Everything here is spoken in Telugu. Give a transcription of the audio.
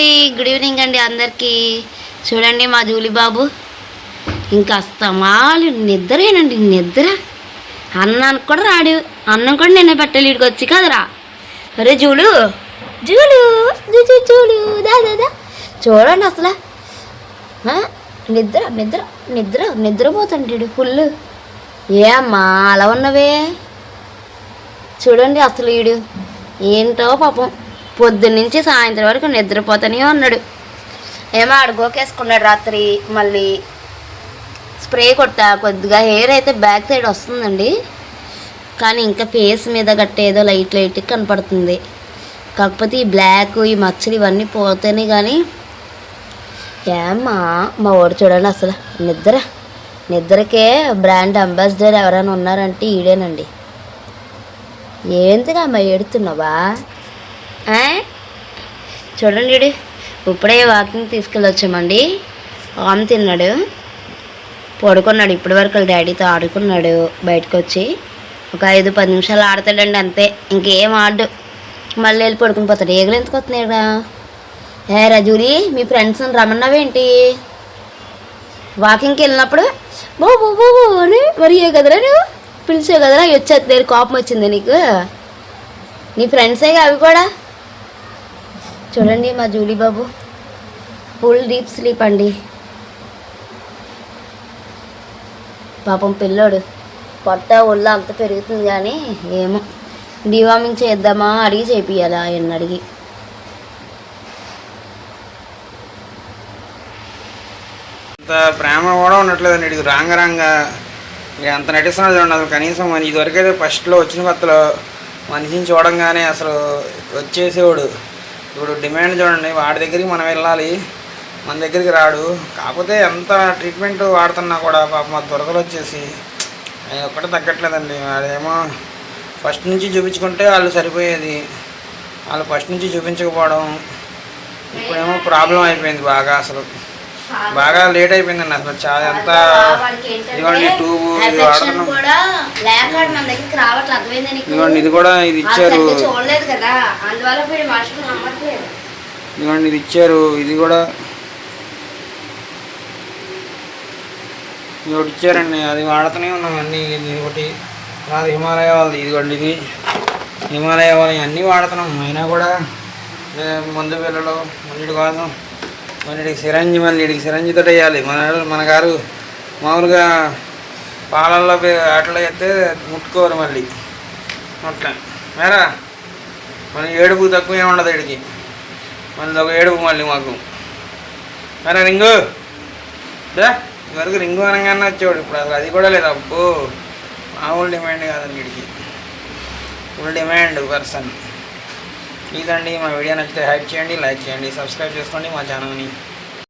అండి గుడ్ ఈవినింగ్ అండి అందరికీ. చూడండి మా జూలి బాబు ఇంకా అస్తమాలు నిద్రేనండి నిద్ర. అన్నానికి కూడా రాడు అన్నం కూడా నేనే పెట్టాలి ఇక్కడికి వచ్చి కదరా. అరే జూలు. జూలు జూ జూ జూలు దాదా చూడండి అసలు. నిద్ర నిద్ర నిద్ర నిద్ర నిద్రపోతుంటాడు ఫుల్ ఏ అలా ఉన్నవే? చూడండి అసలు వీడు ఏంటో పాపం. పొద్దున్నుంచి సాయంత్రం వరకు నిద్రపోతూనే ఉన్నాడు. ఏమో అడుగోకేసుకున్నాడు రాత్రి మళ్ళీ స్ప్రే కొట్టా కొద్దిగా హెయిర్ అయితే బ్యాక్ సైడ్ వస్తుందండి. కానీ ఇంకా ఫేస్ మీద గట్ట ఏదో లైట్ లైట్ కనపడుతుంది. కాకపోతే ఈ బ్లాక్ ఈ మచ్చలు ఇవన్నీ పోతేనే కానీ ఏమ్మా మా వాడు చూడండి అసలు నిద్ర నిద్రకే బ్రాండ్ అంబాసిడర్ ఎవరైనా ఉన్నారంటే ఈడేనండి. ఏంటిగా అమ్మ ఏడుతున్నావా? చూడండి ఇప్పుడే వాకింగ్ తీసుకెళ్ళొచ్చామండి ఆమె తిన్నాడు. పడుకున్నాడు. ఇప్పటి వరకు వాళ్ళ డాడీతో ఆడుకున్నాడు బయటకు వచ్చి ఒక ఐదు పది నిమిషాలు ఆడతాడండి అంతే. ఇంకేం ఆడు. మళ్ళీ వెళ్ళి పడుకుని పోతాడు. ఏగలు ఎందుకు వస్తున్నాయిరా ఏ రజూరి మీ ఫ్రెండ్స్ రమ్మన్నావేంటి? వాకింగ్కి వెళ్ళినప్పుడు బో బో బో బో అని మరి ఏ కదరా నువ్వు? పిలిచావు కదరా? వచ్చేది కోపం వచ్చింది నీకు. నీ ఫ్రెండ్సేగా అవి కూడా? చూడండి మా జూలీ బాబు. ఫుల్ డీప్ స్లీప్ అండి. పాపం పిల్లోడు. పొట్ట ఒళ్ళు అంత పెరుగుతుంది కానీ ఏమో. డివామింగ్ చేద్దామా అడిగి చేపియాలి ఆయన అడిగి. అంత ప్రేమ కూడా ఉండట్లేదండి. ఇది రాంగ రాంగ ఇక అంత నటిస్తున్నాడు చూడండి. అసలు కనీసం మన ఇదివరకైతే ఫస్ట్లో వచ్చిన కొత్తలో మనిషిని చూడంగానే అసలు వచ్చేసేవాడు. ఇప్పుడు డిమాండ్ చూడండి వాడి దగ్గరికి మనం వెళ్ళాలి. మన దగ్గరికి రాడు. కాకపోతే ఎంత ట్రీట్మెంట్ వాడుతున్నా కూడా పాప మా దురదలు వచ్చేసి అది ఒక్కటే తగ్గట్లేదండి. అదేమో ఫస్ట్ నుంచి చూపించుకుంటే వాళ్ళు సరిపోయేది. వాళ్ళు ఫస్ట్ నుంచి చూపించకపోవడం ఇప్పుడేమో ప్రాబ్లం అయిపోయింది బాగా అసలు. బాగా లేట్ అయిపోయిందండి అసలు చాలా ఎంత ఇదిగోండి ట్యూబ్ ఇది వాడుతున్నాం కూడా లేక మన దగ్గరికి రావట్లేదు అర్థమైంది నీకు? ఇదిగోండి ఇది కూడా ఇది ఇచ్చారు. తల్లి చూడలేదు కదా అందువల్ల వీడు మనుషులు నమ్మట్లేదు. ఇదిగోండి ఇది ఇచ్చారు. ఇది కూడా ఇది ఒకటి ఇచ్చారండి. అది వాడుతూనే ఉన్నాం అన్నీ. ఇది ఒకటి హిమాలయ వాళ్ళది. ఇదిగోండి ఇది హిమాలయ వాళ్ళవి అన్నీ వాడుతున్నాం. అయినా కూడా మందు పిల్లలు మన్నిటి కోసం మన్నిటికి సిరంజి మళ్ళీ వీడికి సిరంజితో వేయాలి మన మన గారు మామూలుగా పాలల్లో అట్లా వాటిలో అయితే ముట్టుకోరు మళ్ళీ. అట్లా. మేరా? మన ఏడుపు తక్కువ ఏమి ఉండదు ఇడికి మనది ఒక ఏడుపు మళ్ళీ మాకు. మేరా రింగు? దా ఇదివరకు రింగు అనగానే వచ్చేవాడు. ఇప్పుడు అసలు అది కూడా లేదు. అబ్బో! మామూలు డిమాండ్ కాదండి వీడికి ఫుల్ డిమాండ్ పర్సన్. ప్లీజ్ అండి మా వీడియో నచ్చితే హైప్ చేయండి లైక్ చేయండి సబ్స్క్రైబ్ చేసుకోండి మా ఛానల్ని.